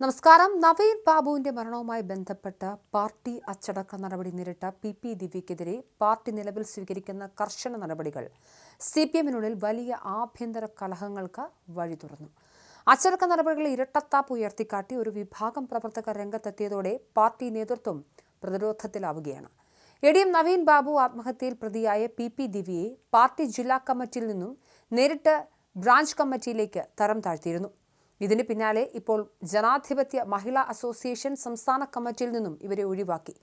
നമസ്കാരം. നവീൻ ബാബുവിന്റെ മരണവുമായി ബന്ധപ്പെട്ട് പാർട്ടി അച്ചടക്ക നടപടി നേരിട്ട പി പി ദിവ്യക്കെതിരെ പാർട്ടി നിലവിൽ സ്വീകരിക്കുന്ന കർശന നടപടികൾ സി പി എമ്മിനുള്ളിൽ വലിയ ആഭ്യന്തര കലഹങ്ങൾക്ക് വഴി തുറന്നു. അച്ചടക്ക നടപടികൾ ഇരട്ടത്താപ്പ് ഉയർത്തിക്കാട്ടി ഒരു വിഭാഗം പ്രവർത്തകർ രംഗത്തെത്തിയതോടെ പാർട്ടി നേതൃത്വം പ്രതിരോധത്തിലാവുകയാണ്. A D M Naveen Babu ആത്മഹത്യയിൽ പ്രതിയായ പി പി ദിവ്യയെ പാർട്ടി ജില്ലാ കമ്മിറ്റിയിൽ നിന്നും നേരിട്ട് ബ്രാഞ്ച് കമ്മിറ്റിയിലേക്ക് തരം താഴ്ത്തിയിരുന്നു. ഇതിന് പിന്നാലെ ഇപ്പോൾ ജനാധിപത്യ മഹിളാ അസോസിയേഷൻ സംസ്ഥാന കമ്മിറ്റിയിൽ നിന്നും ഇവരെ ഒഴിവാക്കി.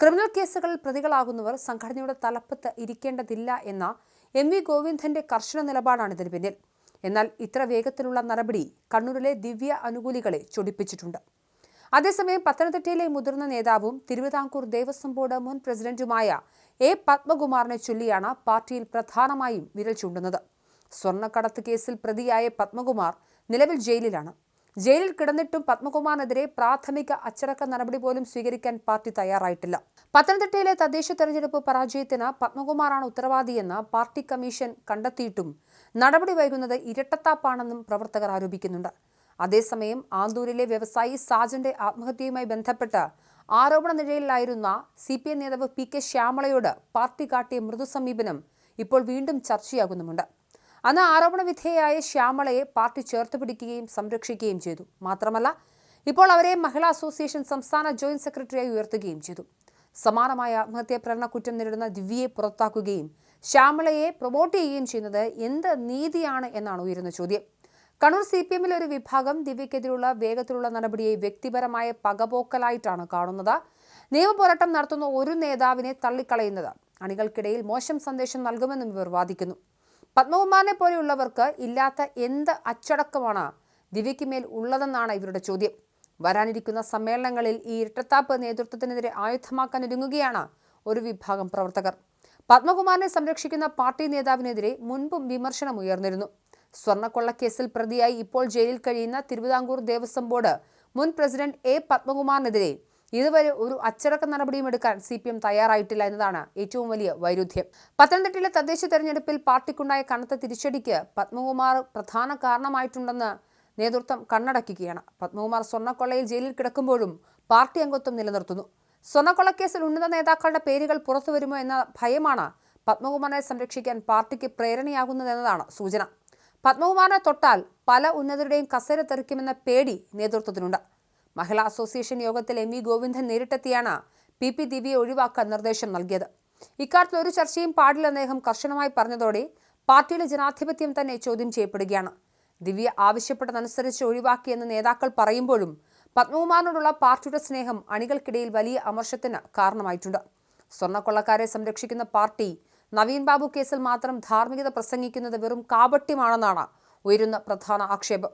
ക്രിമിനൽ കേസുകളിൽ പ്രതികളാകുന്നവർ സംഘടനയുടെ തലപ്പത്ത് ഇരിക്കേണ്ടതില്ല എന്ന എം വി ഗോവിന്ദന്റെ കർശന നിലപാടാണ് ഇതിന് പിന്നിൽ. എന്നാൽ ഇത്ര വേഗത്തിലുള്ള നടപടി കണ്ണൂരിലെ ദിവ്യ അനുകൂലികളെ ചൊടിപ്പിച്ചിട്ടുണ്ട്. അതേസമയം പത്തനംതിട്ടയിലെ മുതിർന്ന നേതാവും തിരുവിതാംകൂർ ദേവസ്വം ബോർഡ് മുൻ പ്രസിഡന്റുമായ എ പത്മകുമാറിനെ ചൊല്ലിയാണ് പാർട്ടിയിൽ പ്രധാനമായും വിരൽ ചൂണ്ടുന്നത്. സ്വർണക്കടത്ത് കേസിൽ പ്രതിയായ പത്മകുമാർ നിലവിൽ ജയിലിലാണ്. ജയിലിൽ കിടന്നിട്ടും പത്മകുമാറിനെതിരെ പ്രാഥമിക അച്ചടക്ക നടപടി പോലും സ്വീകരിക്കാൻ പാർട്ടി തയ്യാറായിട്ടില്ല. പത്തനംതിട്ടയിലെ തദ്ദേശ തെരഞ്ഞെടുപ്പ് പരാജയത്തിന് പത്മകുമാറാണ് ഉത്തരവാദിയെന്ന് പാർട്ടി കമ്മീഷൻ കണ്ടെത്തിയിട്ടും നടപടി വൈകുന്നത് ഇരട്ടത്താപ്പാണെന്നും പ്രവർത്തകർ ആരോപിക്കുന്നുണ്ട്. അതേസമയം ആന്തൂരിലെ വ്യവസായി സാജന്റെ ആത്മഹത്യയുമായി ബന്ധപ്പെട്ട് ആരോപണ നിഴലിലായിരുന്ന സി പി നേതാവ് പി കെ ശ്യാമളയോട് പാർട്ടി കാട്ടിയ മൃദുസമീപനം ഇപ്പോൾ വീണ്ടും ചർച്ചയാകുന്നുമുണ്ട്. അന്ന് ആരോപണ വിധേയയായ ശ്യാമളയെ പാർട്ടി ചേർത്ത് പിടിക്കുകയും സംരക്ഷിക്കുകയും ചെയ്തു. മാത്രമല്ല ഇപ്പോൾ അവരെ മഹിളാ അസോസിയേഷൻ സംസ്ഥാന ജോയിന്റ് സെക്രട്ടറിയായി ഉയർത്തുകയും ചെയ്തു. സമാനമായ ആത്മഹത്യാ പ്രേരണ കുറ്റം നേരിടുന്ന ദിവ്യയെ പുറത്താക്കുകയും ശ്യാമളയെ പ്രൊമോട്ട് ചെയ്യുകയും ചെയ്യുന്നത് എന്ത് നീതിയാണ് എന്നാണ് ഉയരുന്ന ചോദ്യം. കണ്ണൂർ സി പി എമ്മിലെ ഒരു വിഭാഗം ദിവ്യക്കെതിരെയുള്ള വേഗത്തിലുള്ള നടപടിയെ വ്യക്തിപരമായ പകപോക്കലായിട്ടാണ് കാണുന്നത്. നിയമപോരാട്ടം നടത്തുന്ന ഒരു നേതാവിനെ തള്ളിക്കളയുന്നത് അണികൾക്കിടയിൽ മോശം സന്ദേശം നൽകുമെന്നും ഇവർ വാദിക്കുന്നു. പത്മകുമാറിനെ പോലെയുള്ളവർക്ക് ഇല്ലാത്ത എന്ത് അച്ചടക്കമാണ് ദിവ്യയ്ക്ക് മേൽ ഉള്ളതെന്നാണ് ഇവരുടെ ചോദ്യം. വരാനിരിക്കുന്ന സമ്മേളനങ്ങളിൽ ഈ ഇരട്ടത്താപ്പ് നേതൃത്വത്തിനെതിരെ ആയുധമാക്കാൻ ഒരുങ്ങുകയാണ് ഒരു വിഭാഗം പ്രവർത്തകർ. പത്മകുമാറിനെ സംരക്ഷിക്കുന്ന പാർട്ടി നേതാവിനെതിരെ മുൻപും വിമർശനം ഉയർന്നിരുന്നു. സ്വർണക്കൊള്ളക്കേസിൽ പ്രതിയായി ഇപ്പോൾ ജയിലിൽ കഴിയുന്ന തിരുവിതാംകൂർ ദേവസ്വം ബോർഡ് മുൻ പ്രസിഡന്റ് എ പത്മകുമാറിനെതിരെ ഇതുവരെ ഒരു അച്ചടക്ക നടപടിയും എടുക്കാൻ സി പി എം തയ്യാറായിട്ടില്ല എന്നതാണ് ഏറ്റവും വലിയ വൈരുദ്ധ്യം. പത്തനംതിട്ടയിലെ തദ്ദേശ തെരഞ്ഞെടുപ്പിൽ പാർട്ടിക്കുണ്ടായ കനത്ത തിരിച്ചടിക്ക് പത്മകുമാർ പ്രധാന കാരണമായിട്ടുണ്ടെന്ന് നേതൃത്വം കണ്ണടക്കുകയാണ്. പത്മകുമാർ സ്വർണക്കൊള്ളയിൽ ജയിലിൽ കിടക്കുമ്പോഴും പാർട്ടി അംഗത്വം നിലനിർത്തുന്നു. സ്വർണക്കൊള്ളക്കേസിൽ ഉന്നത നേതാക്കളുടെ പേരുകൾ പുറത്തു വരുമോ എന്ന ഭയമാണ് പത്മകുമാറിനെ സംരക്ഷിക്കാൻ പാർട്ടിക്ക് പ്രേരണയാകുന്നതെന്നതാണ് സൂചന. പത്മകുമാറിനെ തൊട്ടാൽ പല ഉന്നതരുടെയും കസേര തെറിക്കുമെന്ന പേടി നേതൃത്വത്തിനുണ്ട്. മഹിളാ അസോസിയേഷൻ യോഗത്തിൽ എം ഗോവിന്ദൻ നേരിട്ടെത്തിയാണ് പി പി ദിവ്യയെ ഒഴിവാക്കാൻ നിർദ്ദേശം നൽകിയത്. ഇക്കാര്യത്തിൽ ഒരു ചർച്ചയും പാടില്ലെന്ന് അദ്ദേഹം കർശനമായി പറഞ്ഞതോടെ പാർട്ടിയുടെ ജനാധിപത്യം തന്നെ ചോദ്യം ചെയ്യപ്പെടുകയാണ്. ദിവ്യ ആവശ്യപ്പെട്ടതനുസരിച്ച് ഒഴിവാക്കിയെന്ന് നേതാക്കൾ പറയുമ്പോഴും പത്മകുമാറിനോടുള്ള പാർട്ടിയുടെ സ്നേഹം അണികൾക്കിടയിൽ വലിയ അമർഷത്തിന് കാരണമായിട്ടുണ്ട്. സ്വർണക്കൊള്ളക്കാരെ സംരക്ഷിക്കുന്ന പാർട്ടി നവീൻ ബാബു കേസിൽ മാത്രം ധാർമ്മികത പ്രസംഗിക്കുന്നത് വെറും കാപട്യമാണെന്നാണ് ഉയരുന്ന പ്രധാന ആക്ഷേപം.